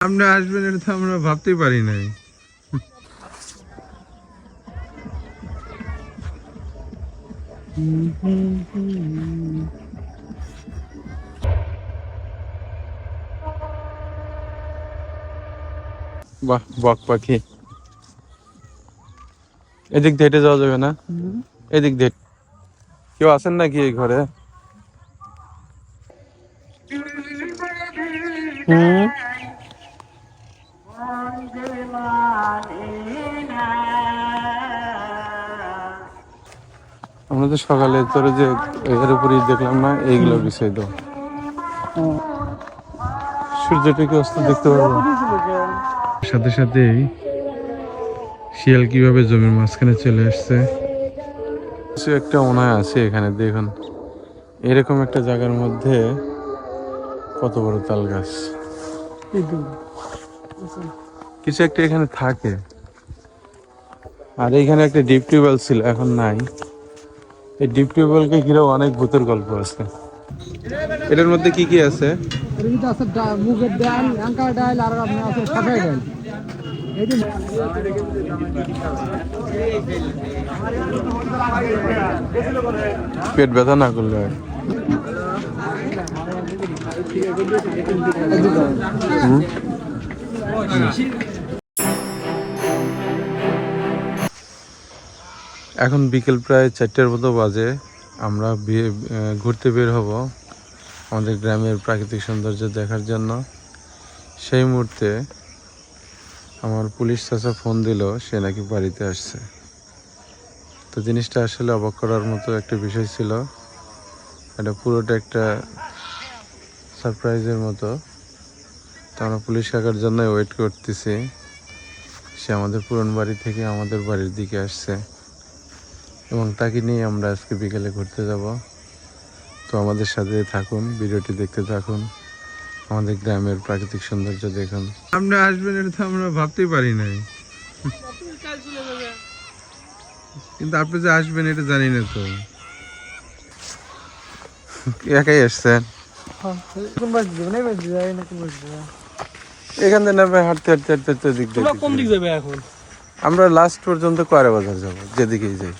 আপনি আসবেন এটা তো আমরা ভাবতেই পারি নাই। বাহ বক পাখি। এদিক দিয়ে হেঁটে যাওয়া যাবে না? এদিক দিয়ে। কেউ আছেন নাকি এই ঘরে? হুম? আমরা তো সকালে তোর যে এর উপরেই দেখলাম না এইগুলো বিষয় তো। সূর্যটাকে অস্ত দেখতে পারব সাথে সাথেই শিয়াল কীভাবে জমির মাঝখানে চলে আসছে? কিছু একটা হয় আছে এখানে দেখুন। এরকম একটা জায়গার মধ্যে কত বড় তাল গাছ। কিছু একটা এখানে থাকে। আর এখানে একটা ডিপ টিউবওয়েল ছিল এখন নাই। এই ডিপ টিউবওয়েলকে ঘিরেও অনেক ভূতের গল্প আছে এটার মধ্যে কি কি আছে এর ভিতরে আছে মুগের ডাল ডাল আর আপনার আছে সাফাই ডাল পেট ব্যথা না করলে হয়। হুম? এখন বিকেল প্রায় চারটের মতো বাজে। আমরা ঘুরতে বের হব আমাদের গ্রামের প্রাকৃতিক সৌন্দর্য দেখার জন্য। সেই মুহূর্তে আমার পুলিশ চাচা ফোন দিল, সে নাকি বাড়িতে আসছে। তো জিনিসটা আসলে অবাক করার মতো একটা বিষয় ছিল। এটা পুরোটা একটা সারপ্রাইজের মতো। তো আমরা পুলিশ কাকার জন্য ওয়েট করতেছি। সে আমাদের পুরন বাড়ি থেকে আমাদের বাড়ির দিকে আসছে। এবং তাকে নিয়ে আমরা আজকে বিকেলে ঘুরতে যাব। তো আমাদের সাথে থাকুন ভিডিওটি দেখতে থাকুন আমাদের গ্রামের প্রাকৃতিক সৌন্দর্য দেখুন। আপনি আসবেন এটা তো আমরা ভাবতেই পারি নাই। কিন্তু আপনি যে আসবেন এটা জানি না তো। একাই আসছেন? দিবে এখান থেকে নামে হাঁটতে হাঁটতে হাঁটতে হাঁটতে দিক কোন দিক যাবে এখন? আমরা লাস্ট পর্যন্ত কোয়ারে বাজার যাব যেদিকেই যাই।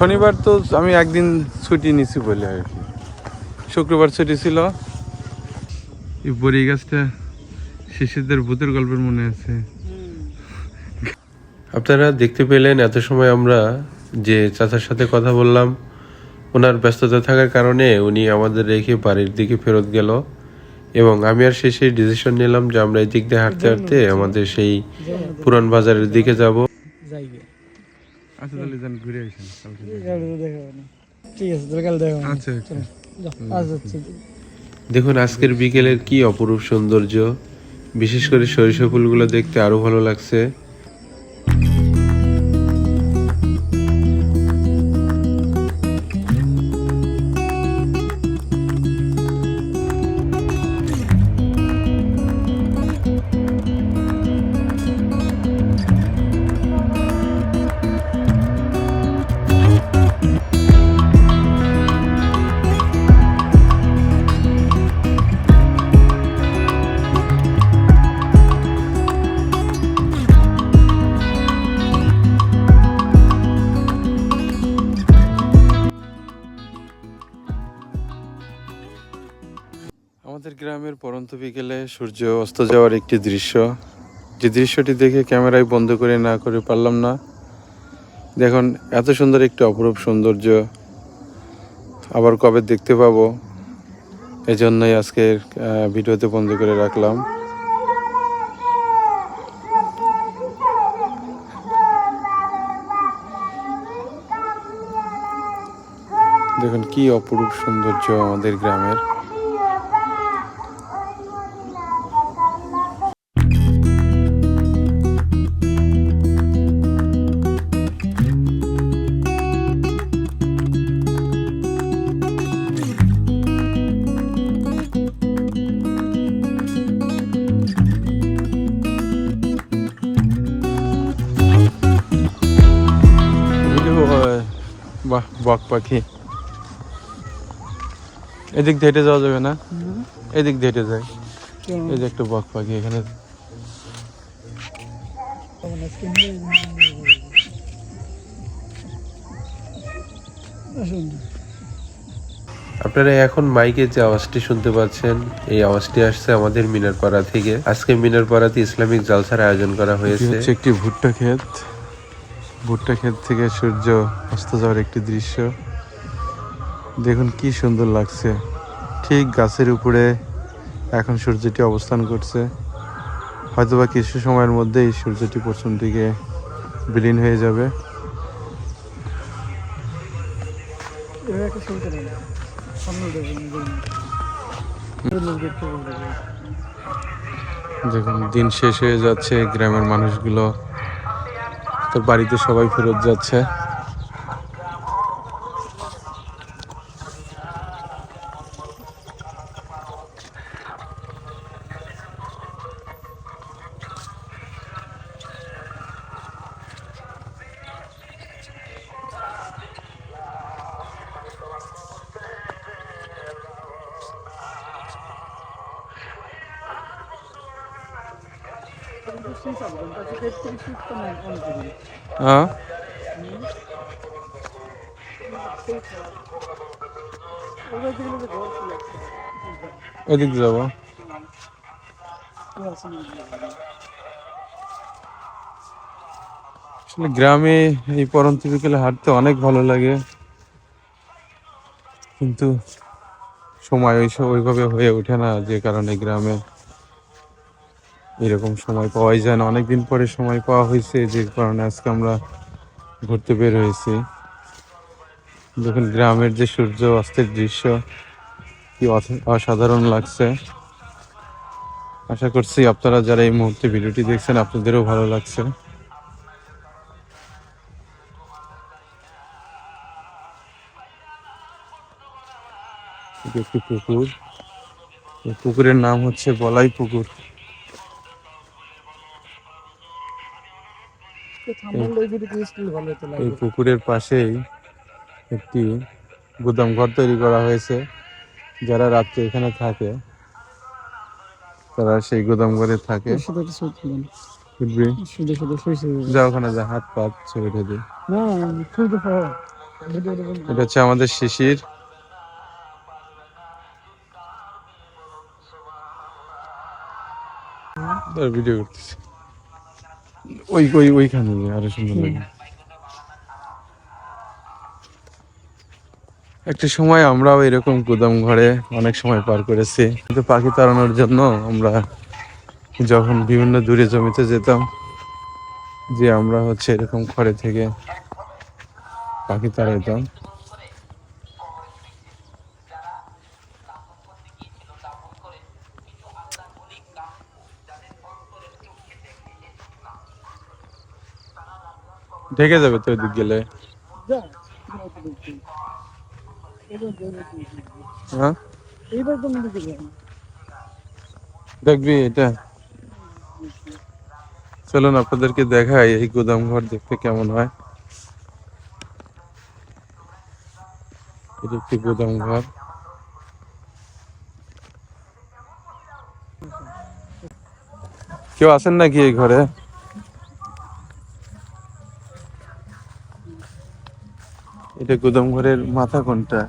শনিবার তো আমি একদিন ছুটি নিছি বলে আর কি। শুক্রবার ছুটি ছিল। এই বড়ি গাছটা শিশুদের ভূতের গল্পের মনে আছে। আপনারা দেখতে পেলেন এত সময় আমরা যে চাচার সাথে কথা বললাম ওনার ব্যস্ততা থাকার কারণে উনি আমাদের রেখে বাড়ির দিকে ফেরত গেল এবং আমি আর শেষে ডিসিশন নিলাম যে আমরা এই দিক দিয়ে হাঁটতে হাঁটতে আমাদের সেই পুরান বাজারের দিকে যাব। আচ্ছা তাহলে যান ঘুরে আসেন ঠিক আছে তাহলে কাল দেখো আচ্ছা আচ্ছা। দেখুন আজকের বিকেলের কি অপরূপ সৌন্দর্য। বিশেষ করে সরিষা ফুলগুলো দেখতে আরও ভালো লাগছে। সূর্য অস্ত যাওয়ার একটি দৃশ্য। যে দৃশ্যটি দেখে ক্যামেরায় বন্ধ করে না করে পারলাম না। দেখুন, এত সুন্দর একটি অপরূপ সৌন্দর্য। আবার কবে দেখতে পাবো? এজন্যই আজকের ভিডিওতে বন্ধ করে রাখলাম। দেখুন, কি অপরূপ সৌন্দর্য আমাদের গ্রামের। পাখি। এদিক হেঁটে যাওয়া যাবে না? এদিক হেঁটে যায় এই যে একটা বক পাখি এখানে। আপনারা এখন মাইকে যে আওয়াজটি শুনতে পাচ্ছেন এই আওয়াজটি আসছে আমাদের মিনারপাড়া থেকে। আজকে মিনারপাড়াতে ইসলামিক জালসার আয়োজন করা হয়েছে। একটি ভুট্টা ক্ষেত। ভুট্টা ক্ষেত থেকে সূর্য অস্ত যাওয়ার একটি দৃশ্য। দেখুন কি সুন্দর লাগছে। ঠিক গাছের উপরে এখন সূর্যটি অবস্থান করছে। হয়তোবা কিছু সময়ের মধ্যেই সূর্যটি পশ্চিম দিকে বিলীন হয়ে যাবে। দেখুন দিন শেষ হয়ে যাচ্ছে গ্রামের মানুষগুলো তো বাড়িতে সবাই ফেরত যাচ্ছে। ওদিক যাব। গ্রামে এই পরন্ত বিকেলে হাঁটতে অনেক ভালো লাগে। কিন্তু সময় ওই ওইভাবে হয়ে ওঠে না, যে কারণে গ্রামে এরকম সময় পাওয়াই যায় না। অনেকদিন পরে সময় পাওয়া হয়েছে, যে কারণে আজকে আমরা ঘুরতে বের হয়েছি। দেখুন, গ্রামের যে সূর্য, অস্তের দৃশ্য কি অসাধারণ লাগছে। আশা করছি আপনারা যারা এই মুহূর্তে ভিডিওটি দেখছেন আপনাদেরও ভালো লাগছে। একটি পুকুর। পুকুরের নাম হচ্ছে বলাই পুকুর। এই পুকুরের পাশেই একটি গুদাম ঘর তৈরি করা হয়েছে। যারা রাত্রে এখানে থাকে তারা সেই গুদাম ঘরে থাকে। যা ওখানে যা হাত পাত ছবি বন্ধ এটা হচ্ছে আমাদের শিশির। ভিডিও করতেছি। ওই ওই ওইখানে আরও সুন্দর লাগে। একটা সময় আমরাও এরকম গুদাম ঘরে অনেক সময় পার করেছি কিন্তু পাখি তাড়ানোর জন্য আমরা যখন বিভিন্ন দূরে জমিতে যেতাম, যে আমরা হচ্ছে এরকম ঘরে থেকে পাখি তাড়াইতাম ঢেকে যাবে তো গেলে যা এবার দেখি। হ্যাঁ? এইবার তো মনে দেখবি এটা? চলুন আপনাদেরকে দেখাই এই গুদাম ঘর দেখতে কেমন হয়। এটা একটি গুদাম ঘর। কেউ আছেন নাকি এই ঘরে? এটা গুদাম ঘরের মাথা কোনটা?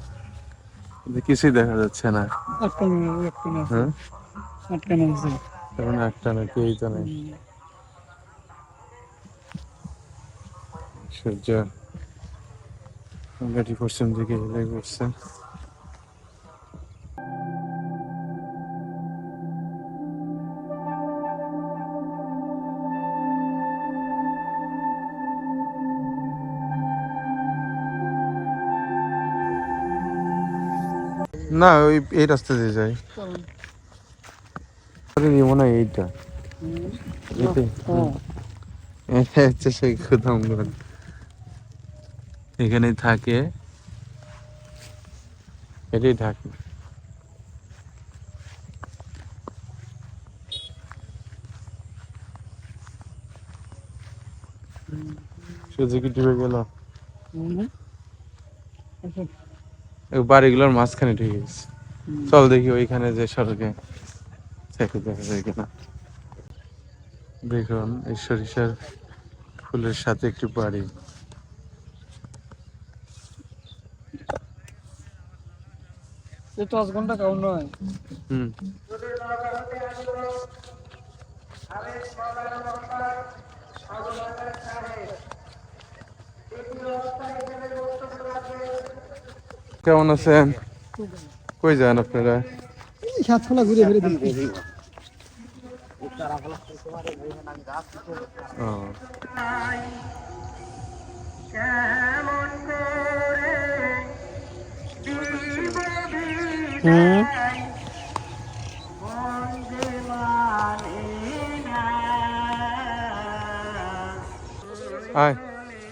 কিছুই দেখা যাচ্ছে না। আটকানো আছে। হ্যাঁ? আটকানো একটা না কেউই তো নেই। সূর্য। গাড়ি পশ্চিম দিকে হেলে করছে না ওই এই রাস্তা দিয়ে যাই মনে হয় এইটা এটা হচ্ছে সেই এখানে থাকে। এটাই ঢাকে সুযোগ ডুবে গেল? আচ্ছা, এই বাড়িগুলোর মাঝখানে ঢুকে গেছে। চল দেখি ওইখানে যে সড়কে দেখা যায় কিনা। দেখুন এই সরিষার ফুলের সাথে একটি বাড়ি। দশ ঘণ্টা কাউ নয়। হুম। কেমন আছেন? কই যান আপনারা? এই সাতখানা ঘুরে ঘুরে হুম? আয়।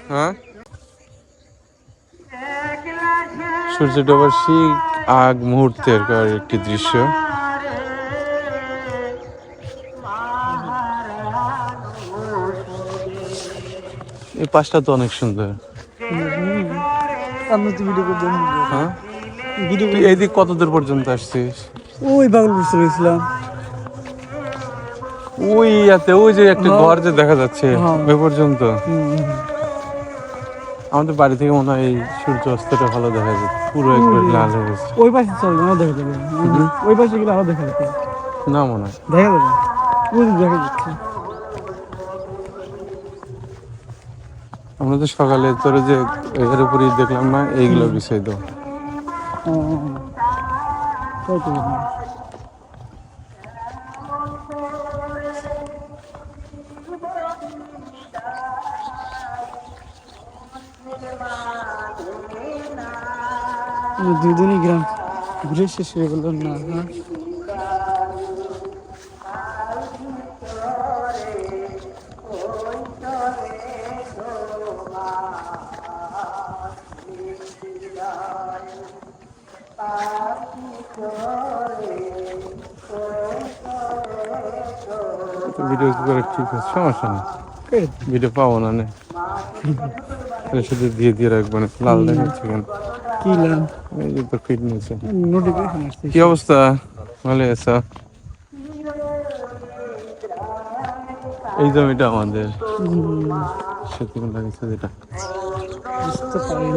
হ্যাঁ? সূর্য ডোবার ঠিক আগ মুহূর্তের একটি দৃশ্য। এই পাশটা তো অনেক সুন্দর। আমি তো ভিডিও করতে হ্যাঁ? ভিডিও এইদিক কত দূর পর্যন্ত আসছিস? ওই বাগলপুর চলে গেছিলাম। ওই ইয়াতে ওই যে একটা। ঘর যে দেখা যাচ্ছে হ্যাঁ। ওই পর্যন্ত? আমাদের বাড়ি থেকে মনে হয় এই সূর্য অস্তটা ভালো দেখা যায়। পুরো একবার লাল হয়ে গেছে। ওই পাশে চল না দেখা যাবে। ওই পাশে গেলে আরও দেখা যাবে। না মনে হয়। দেখা যাবে। যে দেখা যাচ্ছে। আমরা তো সকালে তোরে যে এর উপরই দেখলাম না এইগুলো বিষয় তো। দুদিনই গ্রাম। ঘুরে শেষ হয়ে গেল না হ্যাঁ। ভিডিও করে ঠিক আছে সমস্যা নেই। ভিডিও পাবো না। শুধু দিয়ে দিয়ে রাখবেন লাল দেখাচ্ছে কেন কি লাল? এই যে তো ফিটনেস নোটিফিকেশন আসছে। কি অবস্থা? ভালো আছো? এই জমিটা আমাদের। সত্যি লাগিয়েছে যেটা। বুঝতে পারি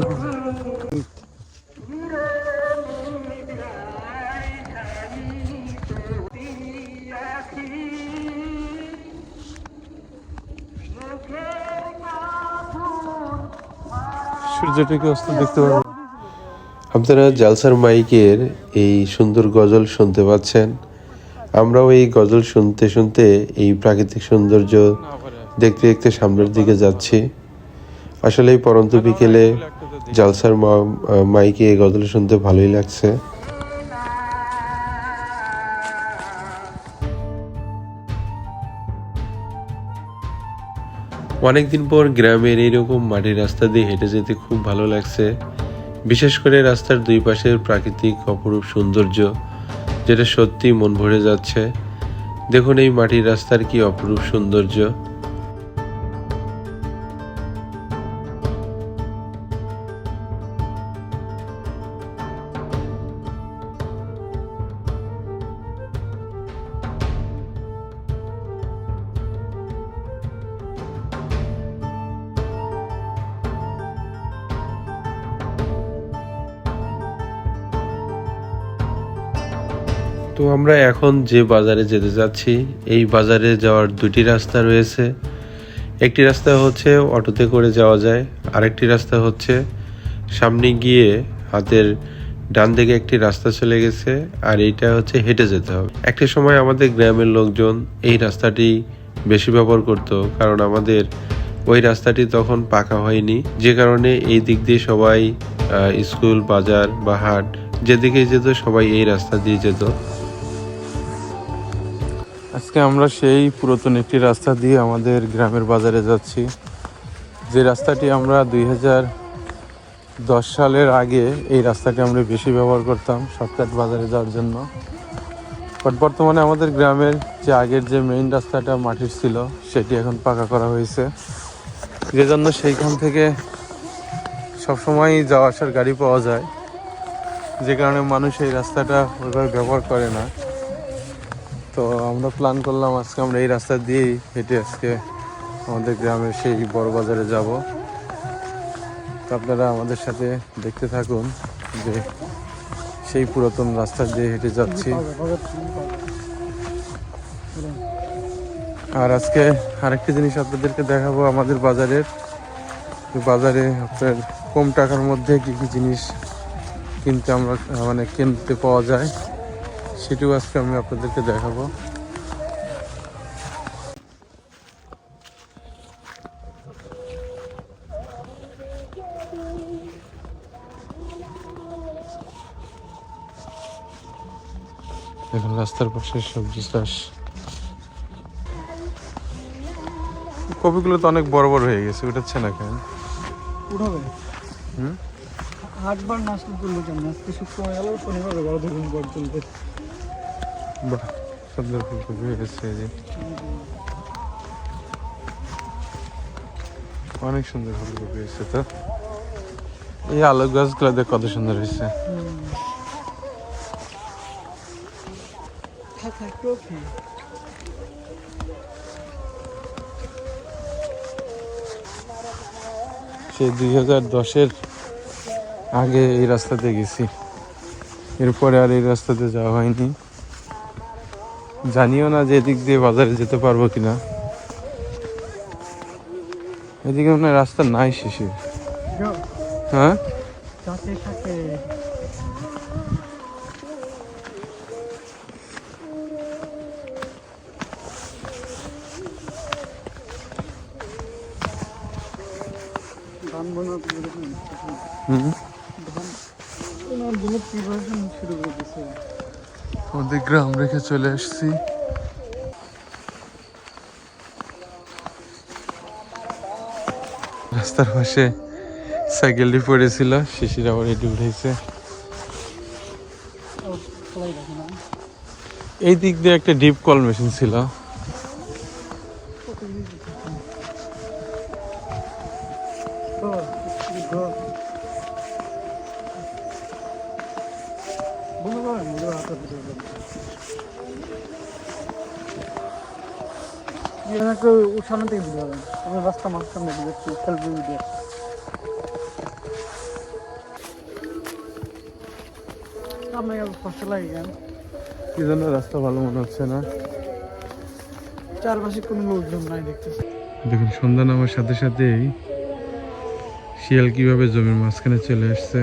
অস্ত দেখতে আপনারা জালসার মাইকের এই সুন্দর গজল শুনতে পাচ্ছেন। আমরাও এই গজল শুনতে শুনতে এই প্রাকৃতিক সৌন্দর্য দেখতে দেখতে সামনের দিকে যাচ্ছি। আসলে এই পরন্ত বিকেলে জালসার মাইকে এই গজল শুনতে ভালোই লাগছে। অনেকদিন পর গ্রামের এইরকম মাটির রাস্তা দিয়ে হেঁটে যেতে খুব ভালো লাগছে। বিশেষ করে রাস্তার দুই পাশের প্রাকৃতিক অপরূপ সৌন্দর্য, যেটা সত্যি মন ভরে যাচ্ছে। দেখুন এই মাটির রাস্তার কি অপরূপ সৌন্দর্য। তো আমরা এখন যে বাজারে যেতে যাচ্ছি, এই বাজারে যাওয়ার দুটি রাস্তা রয়েছে। একটি রাস্তা হচ্ছে অটোতে করে যাওয়া যায়, আরেকটি রাস্তা হচ্ছে সামনে গিয়ে হাতের ডান দিকে একটি রাস্তা চলে গেছে, আর এইটা হচ্ছে হেঁটে যেতে হবে। একটা সময় আমাদের গ্রামের লোকজন এই রাস্তাটি বেশি ব্যবহার করত, কারণ আমাদের ওই রাস্তাটি তখন পাকা হয়নি। যে কারণে এই দিক দিয়ে সবাই স্কুল, বাজার বা হাট, যেদিকে যেত সবাই এই রাস্তা দিয়ে যেত। আজকে আমরা সেই পুরাতন একটি রাস্তা দিয়ে আমাদের গ্রামের বাজারে যাচ্ছি। যে রাস্তাটি আমরা দুই হাজার দশ সালের আগে এই রাস্তাটি আমরা বেশি ব্যবহার করতাম শর্টকাট বাজারে যাওয়ার জন্য। বাট বর্তমানে আমাদের গ্রামের যে আগের যে মেইন রাস্তাটা মাটির ছিল, সেটি এখন পাকা করা হয়েছে। যে জন্য সেইখান থেকে সবসময় যাওয়া আসার গাড়ি পাওয়া যায়। যে কারণে মানুষ এই রাস্তাটা ওইভাবে ব্যবহার করে না। তো আমরা প্ল্যান করলাম আজকে আমরা এই রাস্তা দিয়েই হেঁটে আজকে আমাদের গ্রামে সেই বড় বাজারে যাব। তো আপনারা আমাদের সাথে দেখতে থাকুন যে সেই পুরাতন রাস্তা দিয়ে হেঁটে যাচ্ছি। আর আজকে আরেকটি জিনিস আপনাদেরকে দেখাবো আমাদের বাজারের। বাজারে আপনার কম টাকার মধ্যে কি কি জিনিস কিনতে আমরা মানে কিনতে পাওয়া যায়। সেটিও আজকে আমি আপনাদেরকে দেখাবো। দেখুন রাস্তার পাশে সবজি চাষ। কপিগুলো তো অনেক বড় বড় হয়ে গেছে উঠাচ্ছে না কেন? উঠাবে? হুম? হাটবার নাচলে তুলবো কেমন আজকে শুক্রবার গেল শনিবার বড় ধরুন বড় তুলবে। বাহ, সুন্দর ফুলকপি হয়েছে যে। অনেক সুন্দর ফুলকপি হয়েছে তো। এই আলু গাছগুলো দেখ কত সুন্দর হয়েছে। সেই দুই হাজার দশের আগে এই রাস্তাতে গেছি। এরপরে আর এই রাস্তাতে যাওয়া হয়নি। জানিও না যে এদিক দিয়ে বাজারে যেতে পারব কিনা। এদিকে মনে রাস্তা নাই শেষে। হ্যাঁ? চলে আসছি। রাস্তার পাশে সাইকেলটি পড়েছিল, শিশির আবার এটি উঠেছে। এই দিক দিয়ে একটা ডিপ কল মেশিন ছিল। হচ্ছে না চারপাশে কোনো লোকজন নাই দেখতেছি। দেখুন সন্ধ্যা নামার সাথে সাথেই শিয়াল কীভাবে জমির মাঝখানে চলে আসছে।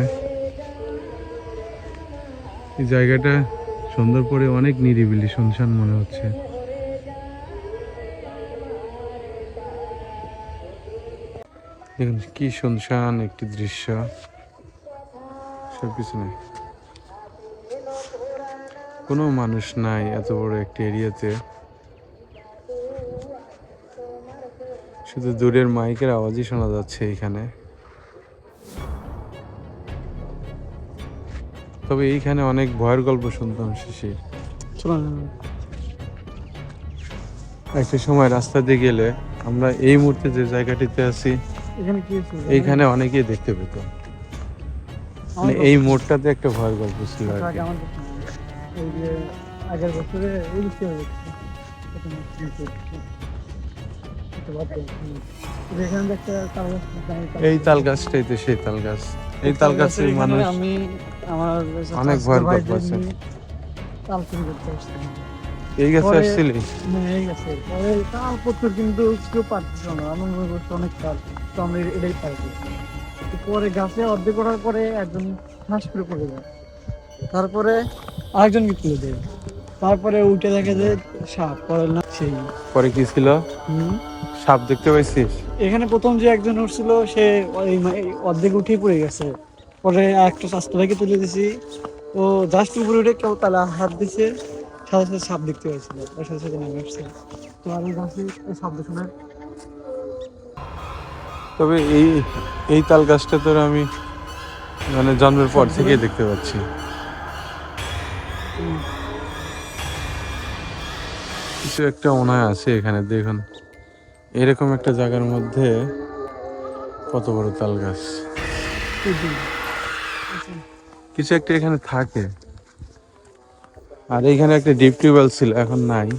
এই জায়গাটা সন্ধ্যার পরে অনেক নিরিবিলি শুনশান মনে হচ্ছে। দেখুন কি শুনশান একটি দৃশ্য। সব কিছু নেই। কোনো মানুষ নাই এত বড় একটি এরিয়াতে। শুধু দূরের মাইকের আওয়াজই শোনা যাচ্ছে এখানে। তবে এইখানে অনেক ভয়ের গল্প শুনতাম চলেন। একটা সময় রাস্তা দিয়ে গেলে আমরা এই মুহূর্তে যে জায়গাটিতে আছি এখানে এইখানে অনেকেই দেখতে পেতাম মানে এই মোড়টাতে একটা ভয়ের গল্প ছিল আর কি। আমাদের এই যে আগের বছরে এই বৃষ্টি হয়ে। এই তাল গাছটাই তো সেই তাল গাছ। এই তাল মানুষ আমি আমার অনেক তাল চুরি করতে আসছিলাম। এই গাছে আসছিলি? হ্যাঁ, এই গেছে। পরে তাল কিন্তু কেউ পারতেছিল না। আমার মনে করছে অনেক তাল। তো আমরা এটাই পরে গাছে অর্ধেক করার পরে একজন শ্বাস করে পড়ে যায় তারপরে আরেকজনকে তুলে দেয়। তারপরে উঠে দেখে যে সাপ পরে না সেই। পরে কি ছিল? সাপ দেখতে পাইছিস? এখানে প্রথম যে একজন উঠছিল সে ওই অর্ধেক উঠেই পড়ে গেছে। পরে একটা স্বাস্থ্য ভাইকে তুলে দিছি। ও জাস্ট উপরে উঠে কেউ তালা হাত দিছে। সাথে সাথে সাপ দেখতে পাইছিল। ওর সাথে সাথে নেমে আসছে। তো আমি গাছে এই শব্দ শুনে তবে এই এই তাল গাছটা তোর আমি মানে জন্মের পর থেকেই দেখতে পাচ্ছি। কিছু একটা হয় আছে এখানে, দেখুন। এরকম একটা জায়গার মধ্যে কত বড় তাল গাছ। কিছু একটা এখানে থাকে। আর এখানে একটা ডিপ টিউবওয়েল ছিল, এখন নাই।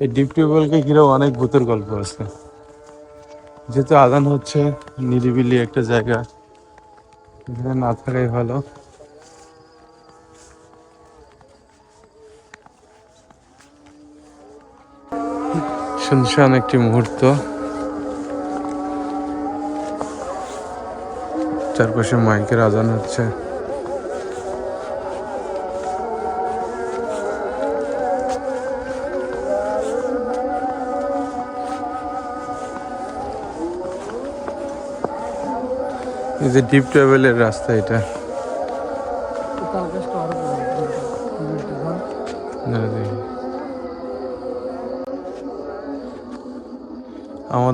এই ডিপ টিউবওয়েলকে ঘিরেও অনেক ভূতের গল্প আছে। যেহেতু আদান হচ্ছে, নিরিবিলি একটা জায়গা। এখানে না থাকাই ভালো। শুনশান একটি মুহূর্ত। চারপাশে মাইকের আজান হচ্ছে। এই যে ডিপ ট্রাভেলের রাস্তা এটা।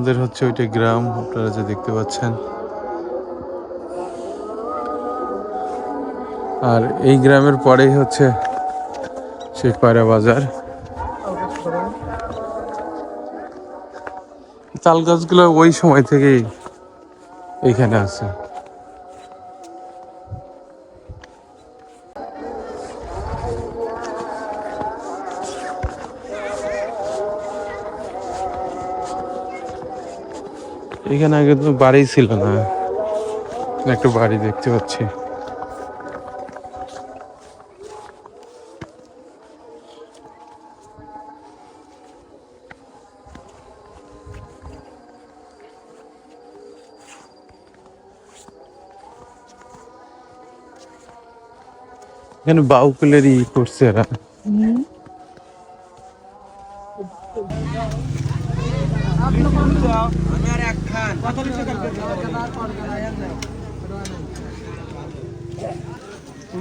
আমাদের হচ্ছে ওইটা গ্রাম, আপনারা যে দেখতে পাচ্ছেন। আর এই গ্রামের পরেই হচ্ছে সেই পায়রা বাজার। তাল গাছ গাছগুলো ওই সময় থেকেই এখানে আছে। এখানে আগে তো বাড়ি ছিল না। একটা বাড়ি দেখতে পাচ্ছি। এখানে বাউকুলেরই করছে এরা।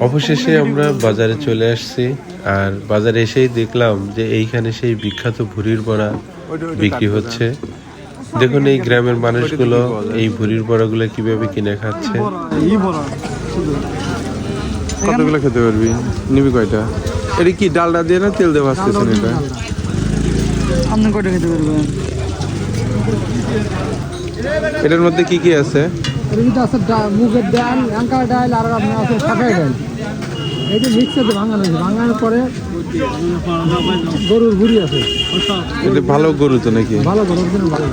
অবশেষে আমরা বাজারে চলে আসছি আর বাজারে এসেই দেখলাম যে এইখানে সেই বিখ্যাত ভুরির বড়া বিক্রি হচ্ছে। দেখুন এই গ্রামের মানুষগুলো এই ভুরির বড়াগুলো কীভাবে কিনে খাচ্ছে। এই বড় শুধু। কতগুলো খেতে পারবি? নিবি কয়টা? এটা কি ডালডা দিয়ে না তেল দিয়ে ভাজতেছেন এটা? আপনি কয়টা খেতে পারবেন? এটার মধ্যে কি কি আছে? এর ভিতরে আছে মুগের ডাল লঙ্কার ডাল আর আপনার আছে শাকের ডাল। এইটা মিক্সারে ভাঙানো হয়েছে ভাঙানোর পরে গরুর ভুড়ি আছে। এটা ভালো গরু তো নাকি? ভালো গরুর ভালো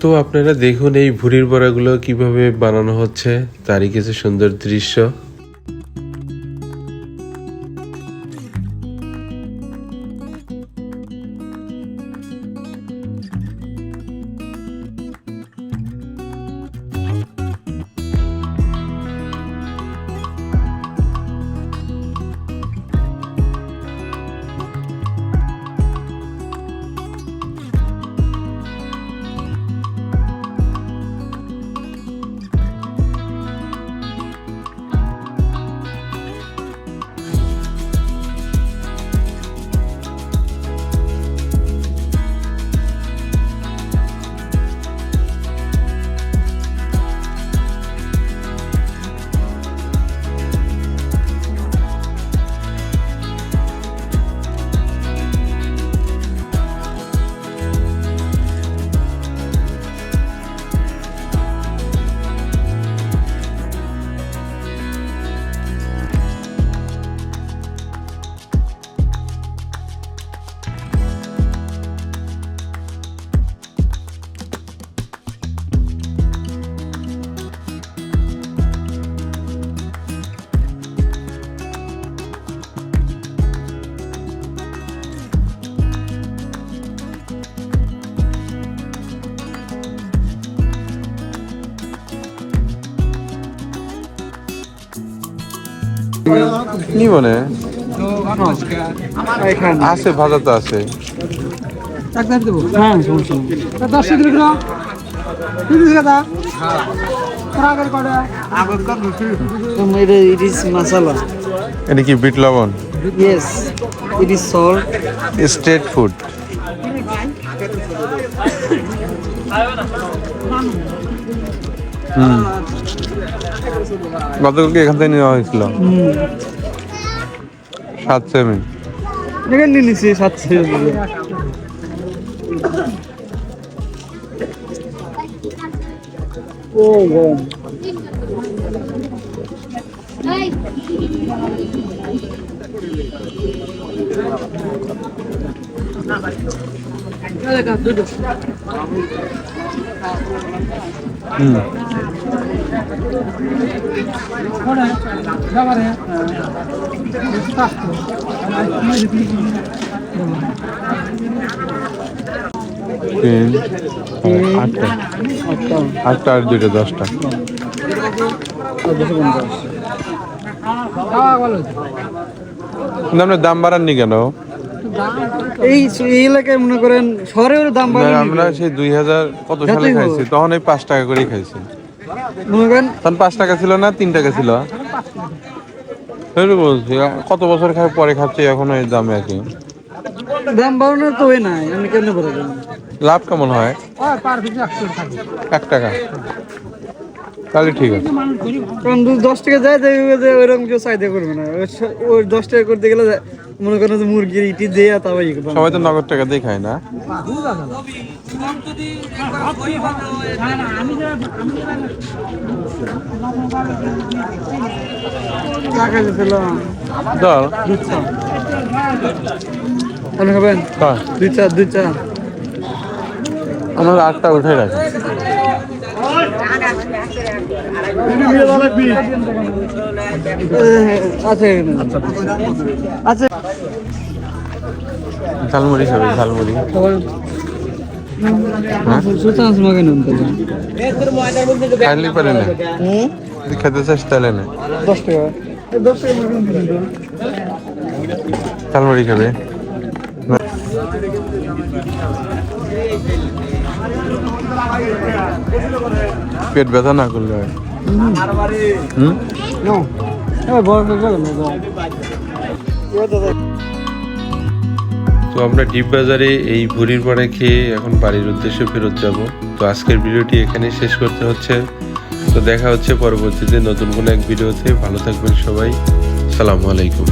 তো আপনারা দেখুন এই ভুরির বড়াগুলো কীভাবে বানানো হচ্ছে তারই কিছু সুন্দর দৃশ্য। কি মানে আছে ভাজা তো আছে। হ্যাঁ. এটা কি বিট লবণ? Yes, it is salt. State food hmm. গতকালকে এখান থেকে নেওয়া হয়েছিল। সাত সেমি এখানে নিয়েছি সাতশো ও গরম। হুম আটটা আটটা আর দশটা। আপনার দাম বাড়াননি কেন? এই এই এলাকায় মনে করেন শহরের দাম বাড়ে আমরা সেই দুই হাজার কত সালে খাইছি তখন এই পাঁচ টাকা করেই খাইছি। মনে করেন তখন পাঁচ টাকা ছিল না তিন টাকা ছিল। বলছি কত বছর খাই পরে খাচ্ছি এখন এই দাম একই দাম বাড়ানোর তো আমি বলে লাভ কেমন হয়? এক টাকা। তাহলে ঠিক আছে। কারণ দশ টাকা যায় যে ওইরকম কেউ চাহিদা করবে না। ওই দশ টাকা করতে গেলে মনে করেন যে মুরগির ইটি দিয়ে করবে। সবাই তো নগদ টাকা দিয়ে খায় না। চা আপনি খাবেন? চল। দুই চা দুই চা। আমরা আটটা উঠে রাখি আছে ঝালমুড়ি খাবে ঝালমুড়ি। খাইলে পারে না। খেতে চাস তাহলে না। ঝালমুড়ি খাবে? পেট ব্যথা না করলে তো আমরা ডিপ বাজারে এই ভুরির পরে খেয়ে এখন বাড়ির উদ্দেশ্যে ফেরত যাব। তো আজকের ভিডিওটি এখানে শেষ করতে হচ্ছে। তো দেখা হচ্ছে পরবর্তীতে নতুন কোনো এক ভিডিওতে। ভালো থাকবেন সবাই। সালামু আলাইকুম।